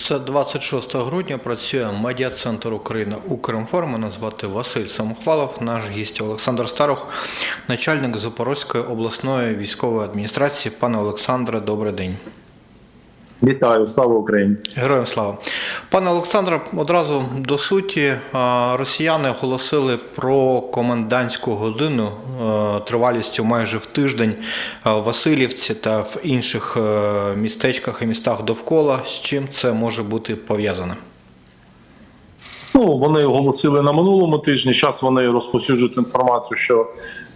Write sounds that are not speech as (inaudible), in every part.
Це 26 грудня працює медіа-центр України Укрінформ. Мене звати Василь Самохвалов, наш гість Олександр Старух, начальник Запорозької обласної військової адміністрації. Пане Олександре, добрий день. Вітаю, слава Україні! Героям слава. Пане Олександре, одразу до суті, росіяни оголосили про комендантську годину е, тривалістю майже в тиждень е, в Васильівці та в інших е, містечках і містах довкола. З чим це може бути пов'язане? Ну вони оголосили на минулому тижні. Зараз вони розповсюджують інформацію, що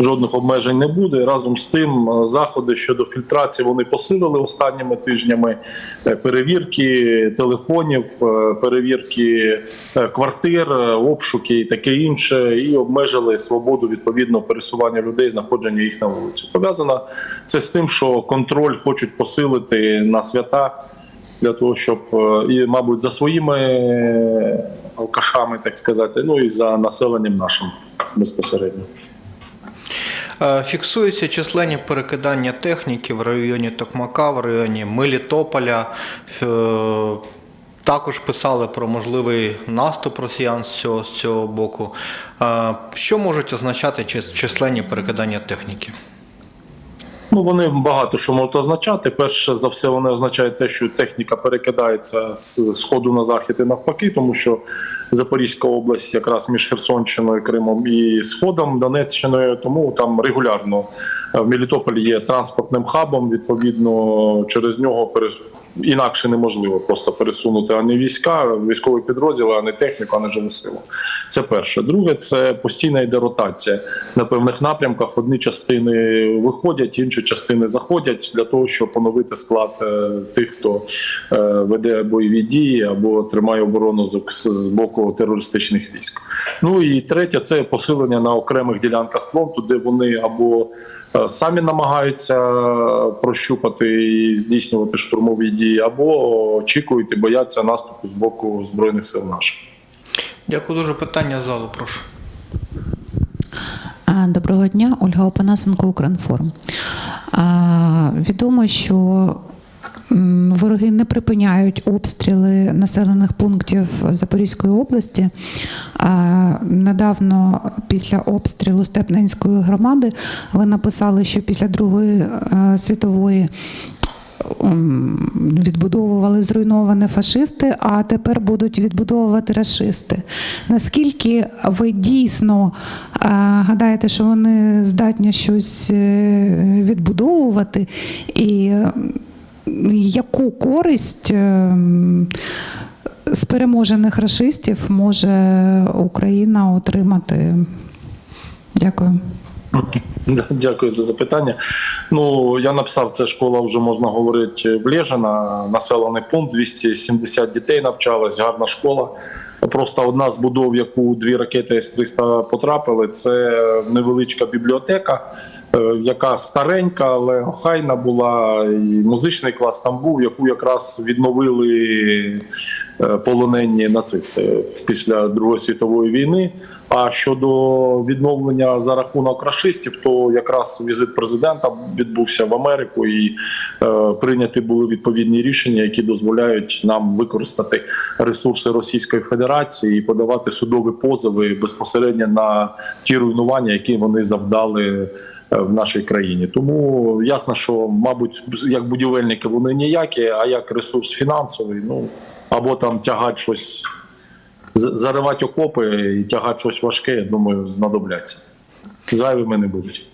жодних обмежень не буде. Разом з тим, е, заходи щодо фільтрації вони посилили останніми тижнями Е, перевірки телефонів, е, перевірки квартир, обшуки і таке інше, і обмежили свободу відповідно пересування людей, знаходження їх на вулиці. Пов'язано це з тим, що контроль хочуть посилити на свята. Для того, щоб е, і, мабуть, за своїми е, алкашами, так сказати, ну і за населенням нашим безпосередньо. Е, Фіксуються численні перекидання техніки в районі Токмака, в районі Мелітополя. Також писали про можливий наступ росіян з цього, з цього боку. Що можуть означати численні перекидання техніки? Ну вони багато що можуть означати. Перше за все, вони означають те, що техніка перекидається з сходу на захід і навпаки, тому що Запорізька область якраз між Херсонщиною, Кримом і Сходом Донеччиною, тому там регулярно е, в Мелітополі є транспортним хабом. Відповідно, через нього. Інакше неможливо просто пересунути ані війська, військові підрозділи, ані техніку, ані живу силу. Це перше. Друге, це постійна йде ротація на певних напрямках. Одні частини виходять, інші частини заходять для того, щоб поновити склад е, тих, хто е, веде бойові дії або тримає оборону з, з боку терористичних військ. Ну і третє, це посилення на окремих ділянках фронту, де вони або е, самі намагаються прощупати і здійснювати штурмові дії, або очікують і бояться наступу з боку збройних сил наших. Дякую дуже. Питання залу, прошу. Доброго дня, Ольга Опанасенко, Укрінформ. Відомо, що вороги не припиняють обстріли населених пунктів Запорізької області. Недавно після обстрілу Степненської громади ви написали, що після Другої е, світової відбудовували зруйноване фашисти, а тепер будуть відбудовувати расисти. Наскільки ви дійсно е, гадаєте, що вони здатні щось е, відбудовувати, і яку користь е, з переможених расистів може Україна отримати? Дякую. (laughs) Дякую за запитання. Ну я написав, це школа вже можна говорити влежена. Населений пункт 270 дітей навчалось, гарна школа. Просто одна з будов, яку дві ракети С-300 потрапили, це невеличка бібліотека, е, яка старенька, але охайна була. І музичний клас там був, яку якраз відновили е, полонені нацисти після Другої світової війни. А щодо відновлення за рахунок рашистів, то якраз візит президента відбувся в Америку і е, прийняті були відповідні рішення, які дозволяють нам використати ресурси Російської Федерації і подавати судові позови безпосередньо на ті руйнування, які вони завдали. е, В нашій країні тому ясно, що мабуть, як будівельники вони ніякі, а як ресурс фінансовий, ну або там тягати щось заривати окопи і тягати щось важке, я думаю, знадобляться. Зайвими не будуть.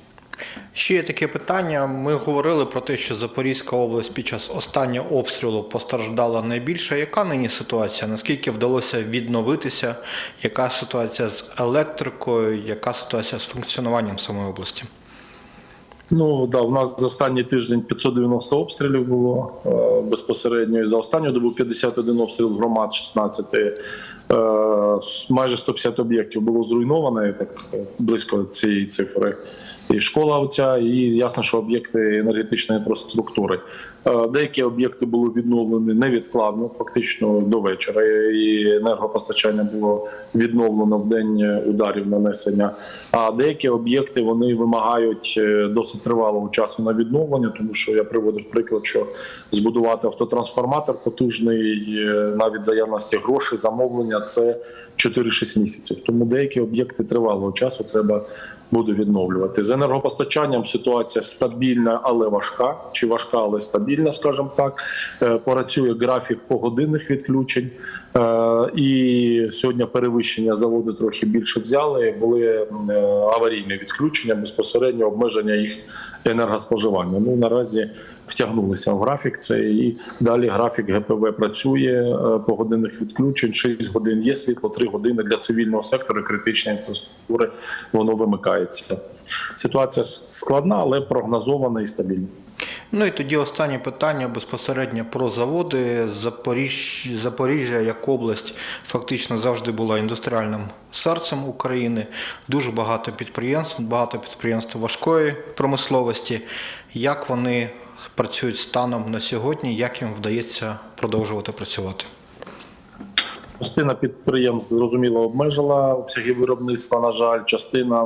Ще є таке питання. Ми говорили про те, що Запорізька область під час останнього обстрілу постраждала найбільше. Яка нині ситуація? Наскільки вдалося відновитися? Яка ситуація з електрикою? Яка ситуація з функціонуванням самої області? Ну да, у нас за останній тиждень 590 обстрілів було е, безпосередньо. І за останню добу 51 обстріл громад, 16. Е, майже 150 об'єктів було зруйновано, так е, близько цієї цифри. І школа оця, і ясно, що об'єкти енергетичної інфраструктури. Е, Деякі об'єкти були відновлені невідкладно, фактично до вечора. І енергопостачання було відновлено в день ударів нанесення. А деякі об'єкти вони вимагають е, досить тривалого часу на відновлення, тому що я приводив приклад, що збудувати автотрансформатор потужний, е, навіть за явності грошей, замовлення це 4-6 місяців. Тому деякі об'єкти тривалого часу треба буде відновлювати. З енергопостачанням ситуація стабільна, але важка, чи важка, але стабільна, скажімо так. Е, Працює графік погодинних відключень. Е, І сьогодні перевищення заводу трохи більше взяли. Були е, аварійні відключення, безпосередньо обмеження їх енергоспоживання. Ну наразі втягнулися в графік. Це і далі графік ГПВ працює е, погодинних відключень. 6 годин є світло, 3 години для цивільного сектору критичної інфраструктури. Воно вимикається. Ситуація складна, але прогнозована і стабільна. Ну і тоді останнє питання безпосередньо про заводи. Запоріж... Запоріжжя як область фактично завжди була індустріальним серцем України. Дуже багато підприємств, багато підприємств важкої промисловості. Як вони працюють станом на сьогодні, як їм вдається продовжувати працювати? Частина підприємств зрозуміло обмежила обсяги виробництва. На жаль, частина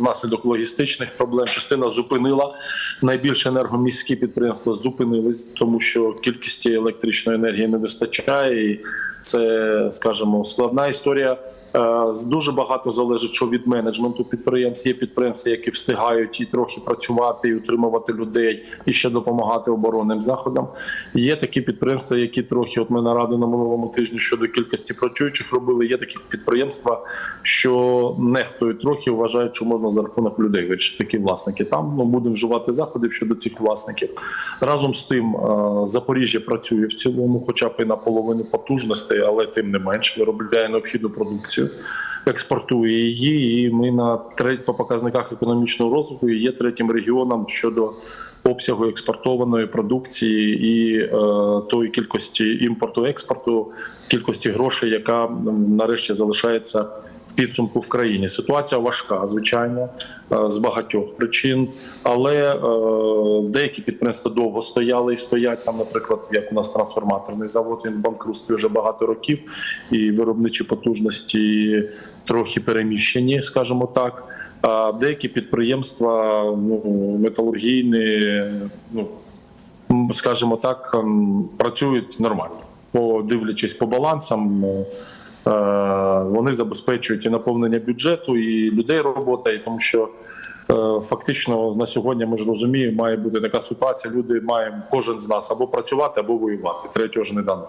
внаслідок логістичних проблем, частина зупинила. Найбільш енергоміські підприємства зупинились, тому що кількості електричної енергії не вистачає. І це, скажімо, складна історія. Е, Дуже багато залежить що від менеджменту підприємств. Є підприємства, які встигають і трохи працювати, і утримувати людей, і ще допомагати оборонним заходам. Є такі підприємства, які трохи, от ми нараду на минулому тижні щодо кількості працюючих робили. Є такі підприємства, що нехтують трохи, вважають, що можна за рахунок людей вирішити такі власники. Там ну, будемо вживати заходів щодо цих власників. Разом з тим, е, Запоріжжя працює в цілому, хоча б і на половину потужностей, але тим не менш виробляє необхідну продукцію, експортує її. І ми на треть по показниках економічного розвитку є третім регіоном щодо обсягу експортованої продукції і е, тої кількості імпорту експорту, кількості грошей, яка нарешті залишається в підсумку в країні. Ситуація важка, звичайно, е, з багатьох причин, але е, деякі підприємства довго стояли і стоять там, наприклад, як у нас трансформаторний завод, він в банкрутстві вже багато років, і виробничі потужності трохи переміщені, скажімо так. А деякі підприємства ну, металургійні, ну скажімо так, працюють нормально. Подивлячись по балансам, е, вони забезпечують і наповнення бюджету, і людей робота, і тому що. е, Фактично на сьогодні ми ж розуміємо, має бути така ситуація. Люди маємо кожен з нас або працювати, або воювати. Третього ж не дано.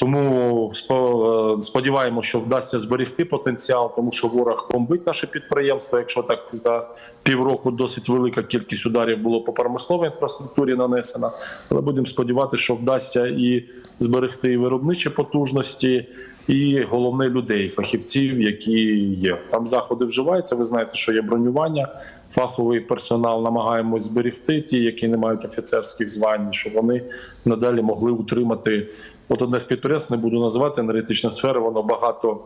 Тому е, сподіваємося, що вдасться зберегти потенціал, тому що ворог бомбить наше підприємство. Якщо так за півроку досить велика кількість ударів було по промисловій інфраструктурі нанесена, але будемо сподіватися, що вдасться і зберегти і виробничі потужності, і головне людей, фахівців, які є. Там заходи вживаються. Ви знаєте, що є бронювання, фаховий персонал намагаємось зберегти ті, які не мають офіцерських звань, щоб вони надалі могли утримати. От одне з підприємств, не буду називати енергетична сфера, воно багато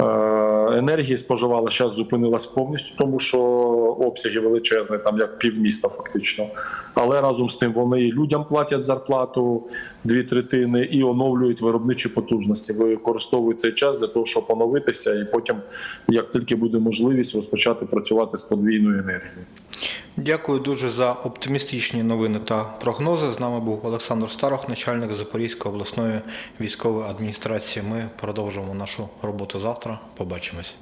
е, енергії споживало, зараз зупинилась повністю, тому що обсяги величезні, там як півміста фактично. Але разом з тим вони людям платять зарплату дві третини і оновлюють виробничі потужності. Використовують цей час для того, щоб оновитися, і потім, як тільки буде можливість, розпочати працювати з подвійною енергією. Дякую дуже за оптимістичні новини та прогнози. З нами був Олександр Старох, начальник Запорізької обласної військової адміністрації. Ми продовжимо нашу роботу завтра. Побачимось.